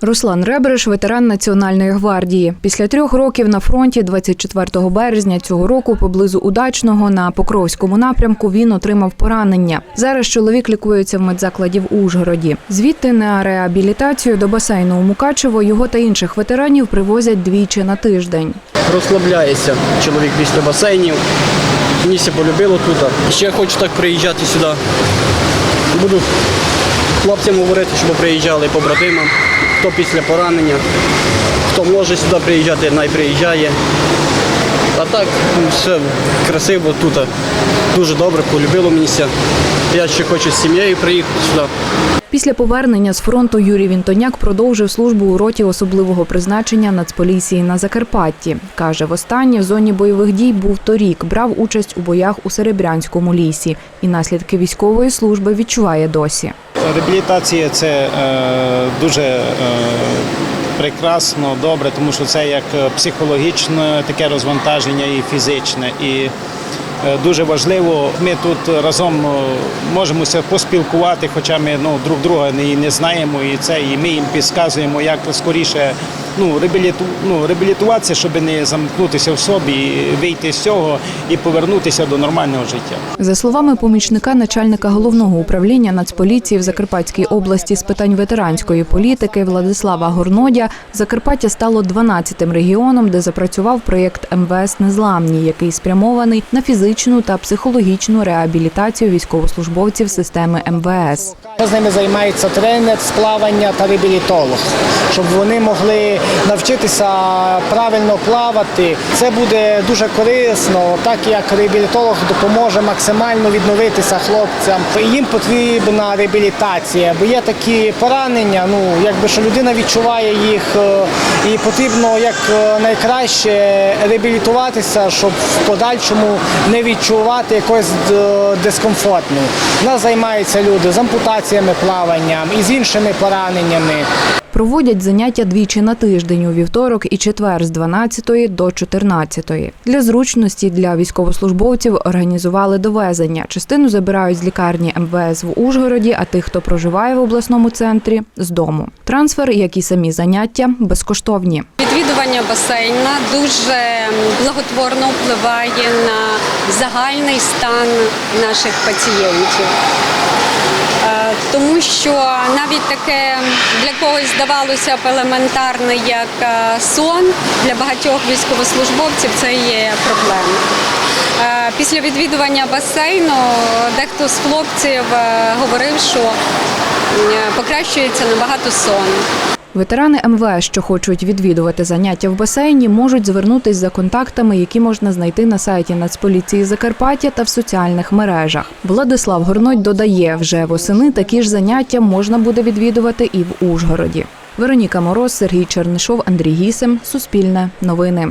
Руслан Ребриш, ветеран Національної гвардії. Після трьох років на фронті, 24 березня цього року, поблизу Удачного на Покровському напрямку, він отримав поранення. Зараз чоловік лікується в медзакладі в Ужгороді. Звідти на реабілітацію до басейну у Мукачево його та інших ветеранів привозять двічі на тиждень. розслабляється чоловік після басейнів. Мені все полюбило тут. Ще хочу так приїжджати сюди. Буду хлопцям говорити, щоб приїжджали побратимам, хто після поранення, хто може сюди приїжджати, най приїжджає. А так ну, все красиво тут. Дуже добре, полюбило мені. Я ще хочу з сім'єю приїхати сюди. Після повернення з фронту Юрій Вінтоняк продовжив службу у роті особливого призначення Нацполіції на Закарпатті. Каже, востаннє в зоні бойових дій був торік, брав участь у боях у Серебрянському лісі і наслідки військової служби відчуває досі. Реабілітація це е, дуже е, прекрасно, добре, тому що це як психологічне таке розвантаження і фізичне. І е, дуже важливо, ми тут разом е, можемося поспілкувати, хоча ми ну, друг друга не, не знаємо, і це і ми їм підказуємо, як скоріше ну, реабіліту, ну, реабілітуватися, щоб не замкнутися в собі, вийти з цього і повернутися до нормального життя. За словами помічника начальника головного управління Нацполіції в Закарпатській області з питань ветеранської політики Владислава Горнодя, Закарпаття стало 12-тим регіоном, де запрацював проєкт МВС Незламні, який спрямований на фізичну та психологічну реабілітацію військовослужбовців системи МВС. З ними займається тренер з плавання та реабілітолог, щоб вони могли навчитися правильно плавати. Це буде дуже корисно, так як реабілітолог допоможе максимально відновитися хлопцям. Їм потрібна реабілітація, бо є такі поранення. Ну якби що людина відчуває їх, е, і потрібно як е, найкраще реабілітуватися, щоб в подальшому не відчувати якогось е, дискомфорту. У нас займаються люди з ампутаціями плаванням і з іншими пораненнями. Проводять заняття двічі на тиждень у вівторок і четвер з 12 до 14. Для зручності для військовослужбовців організували довезення. Частину забирають з лікарні МВС в Ужгороді, а тих, хто проживає в обласному центрі, з дому. Трансфер, як і самі заняття, безкоштовні. Відвідування басейна дуже благотворно впливає на загальний стан наших пацієнтів. Тому що навіть таке для когось здавалося б елементарне, як е, сон, для багатьох військовослужбовців це є проблема. Е, Після відвідування басейну дехто з хлопців е, говорив, що покращується набагато сон. Ветерани МВС, що хочуть відвідувати заняття в басейні, можуть звернутись за контактами, які можна знайти на сайті Нацполіції Закарпаття та в соціальних мережах. Владислав Горнодь додає, вже восени такі ж заняття можна буде відвідувати і в Ужгороді. Вероніка Мороз, Сергій Чернишов, Андрій Гісем. Суспільне. Новини.